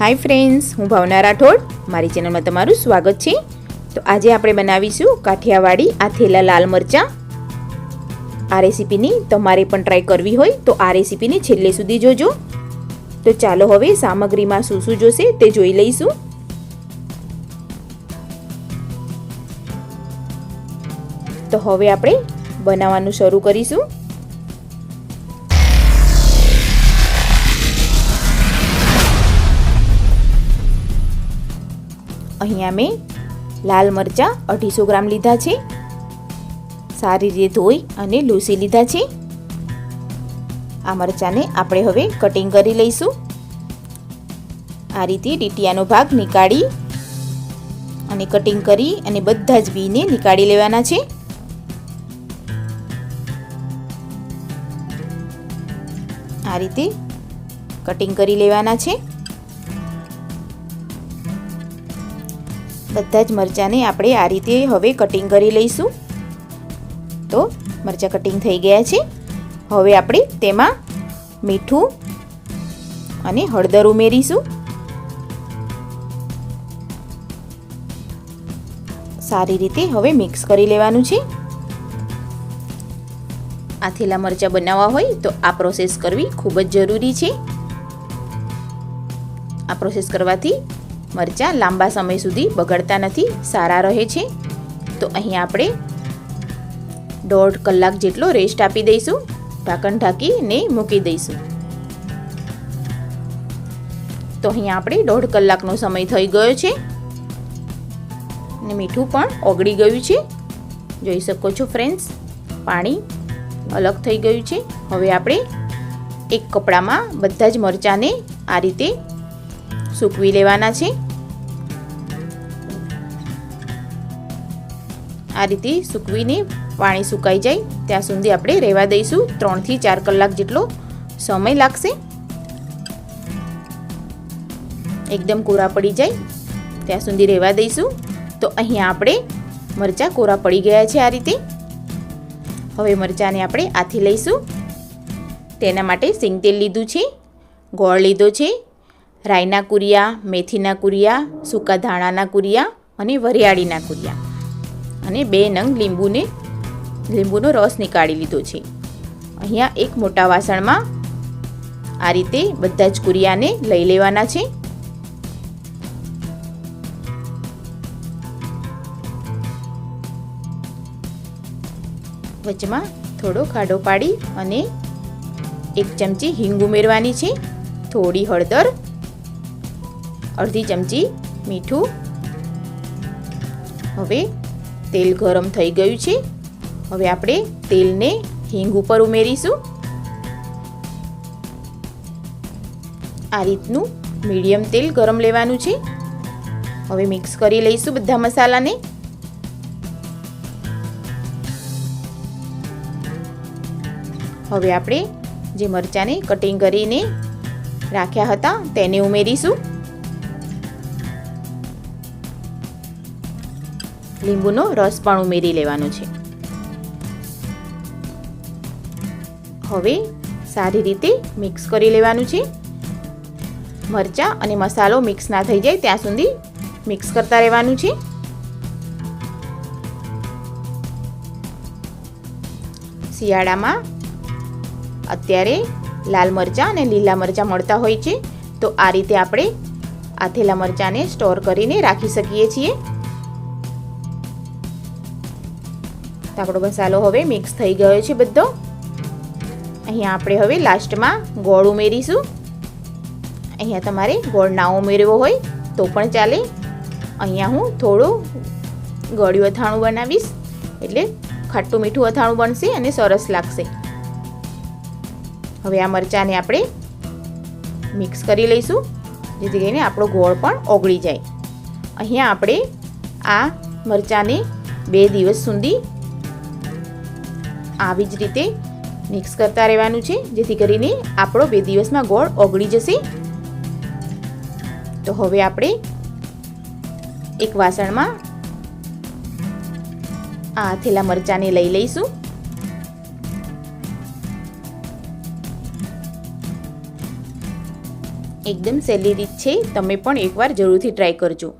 Hi friends હું ભાવના રાઠોડ. મારી ચેનલમાં તમારું સ્વાગત છે. તો આજે આપણે બનાવીશું કાઠિયાવાડી આથેલા લાલ મરચાં. આ રેસીપીની તમારે પણ ટ્રાય કરવી હોય તો આ રેસીપીને છેલ્લે સુધી જોજો. તો ચાલો હવે સામગ્રીમાં શું શું જોશે તે જોઈ લઈશું. તો હવે આપણે બનાવવાનું શરૂ કરીશું. અહીંયા મેં લાલ મરચાં અઢીસો ગ્રામ લીધા છે. સારી રીતે ધોઈ અને લૂસી લીધા છે. આ મરચાંને આપણે હવે કટિંગ કરી લઈશું. આ રીતે ડીટીયાનો ભાગ નીકાળી અને કટિંગ કરી અને બધા જ બીને નીકાળી લેવાના છે. આ રીતે કટિંગ કરી લેવાના છે. બધા જ મરચાંને આપણે આ રીતે હવે કટિંગ કરી લઈશું. તો મરચાં કટિંગ થઈ ગયા છે. હવે આપણે તેમાં મીઠું અને હળદર ઉમેરીશું. સારી રીતે હવે મિક્સ કરી લેવાનું છે. આથેલા મરચાં બનાવવા હોય તો આ પ્રોસેસ કરવી ખૂબ જ જરૂરી છે. આ પ્રોસેસ કરવાથી મરચાં લાંબા સમય સુધી બગડતા નથી, સારા રહે છે. તો અહીં આપણે દોઢ કલાક જેટલો રેસ્ટ આપી દઈશું. ઢાંકણ ઢાંકીને મૂકી દઈશું. તો અહીં આપણે દોઢ કલાકનો સમય થઈ ગયો છે. ને મીઠું પણ ઓગળી ગયું છે. જોઈ શકો છો ફ્રેન્ડ્સ પાણી અલગ થઈ ગયું છે. હવે આપણે એક કપડામાં બધા જ મરચાંને આ રીતે સૂકવી લેવાના છે. આ રીતે સૂકવીને પાણી સુકાઈ જાય. ત્યાં સુધી આપણે રહેવા દઈશું. ત્રણથી ચાર કલાક જેટલો સમય લાગશે. એકદમ કોરા પડી જાય. ત્યાં સુધી રહેવા દઈશું. તો અહીંયા આપણે મરચાં કોરા પડી ગયા છે આ રીતે. હવે મરચાંને આપણે આથી લઈશું. તેના માટે સિંગ તેલ લીધું છે. ગોળ લીધો છે. રાઈના કુરિયા, મેથીના કુરિયા, સૂકા ધાણાના કુરિયા અને વરિયાળીના કુરિયા. અને બે નંગ લીંબુને લીંબુનો રસ નીકાળી લીધો છે. અહીંયા એક મોટા વાસણમાં આ રીતે બધા જ કુરિયાને લઈ લેવાના છે. વચમાં થોડો ખાડો પાડી અને એક ચમચી હિંગ ઉમેરવાની છે. થોડી હળદર, અડધી ચમચી મીઠું. હવે તેલ ગરમ થઈ ગયું છે. હવે આપણે તેલને હિંગ ઉપર ઉમેરીશું. આ રીતનું મીડિયમ તેલ ગરમ લેવાનું છે. હવે મિક્સ કરી લઈશું બધા મસાલાને. હવે આપણે જે મરચાંને કટિંગ કરીને રાખ્યા હતા તેને ઉમેરીશું. લીંબુનો રસ પણ ઉમેરી લેવાનો છે. હવે સારી રીતે મિક્સ કરી લેવાનું છે. મરચાં અને મસાલો મિક્સ ના થઈ જાય ત્યાં સુધી મિક્સ કરતા રહેવાનું છે. શિયાળામાં અત્યારે લાલ મરચાં અને લીલા મરચાં મળતા હોય છે. તો આ રીતે આપણે આથેલા મરચાંને સ્ટોર કરીને રાખી શકીએ છીએ. આપણો મસાલો હવે મિક્સ થઈ ગયો છે બધો. અહીંયા આપણે હવે લાસ્ટમાં ગોળ ઉમેરીશું. અહીંયા તમારે ગોળ ના ઉમેરવો હોય તો પણ ચાલે. અહીંયા હું થોડું ગળ્યું અથાણું બનાવીશ. એટલે ખાટું મીઠું અથાણું બનશે અને સરસ લાગશે. હવે આ મરચાંને આપણે મિક્સ કરી લઈશું, જેથી કરીને આપણો ગોળ પણ ઓગળી જાય. અહીંયા આપણે આ મરચાંને બે દિવસ સુધી આવી જ રીતે મિક્સ કરતા રહેવાનું છે, જેથી કરીને આપણો બે દિવસમાં ગોળ ઓગળી જશે. તો હવે આપણે એક વાસણમાં આ થેલા મરચાંને લઈ લઈશું. એકદમ સહેલી રીત છે, તમે પણ એકવાર જરૂરથી ટ્રાય કરજો.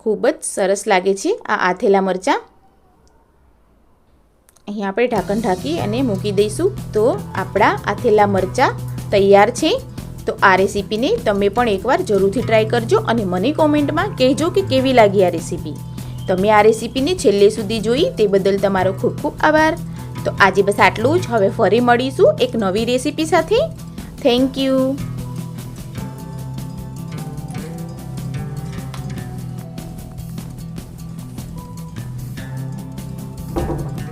ખૂબ જ સરસ લાગે છે આ આથેલા મરચાં. અહીં આપણે ઢાંકણ ઢાંકી અને મૂકી દઈશું. તો આપણા આથેલા મરચાં તૈયાર છે. તો આ રેસીપીને તમે પણ એકવાર જરૂરથી ટ્રાય કરજો અને મને કોમેન્ટમાં કહેજો કે કેવી લાગી આ રેસીપી. તમે આ રેસીપીને છેલ્લે સુધી જોઈ તે બદલ તમારો ખૂબ ખૂબ આભાર. તો આજે બસ આટલું જ. હવે ફરી મળીશું એક નવી રેસીપી સાથે. Thank you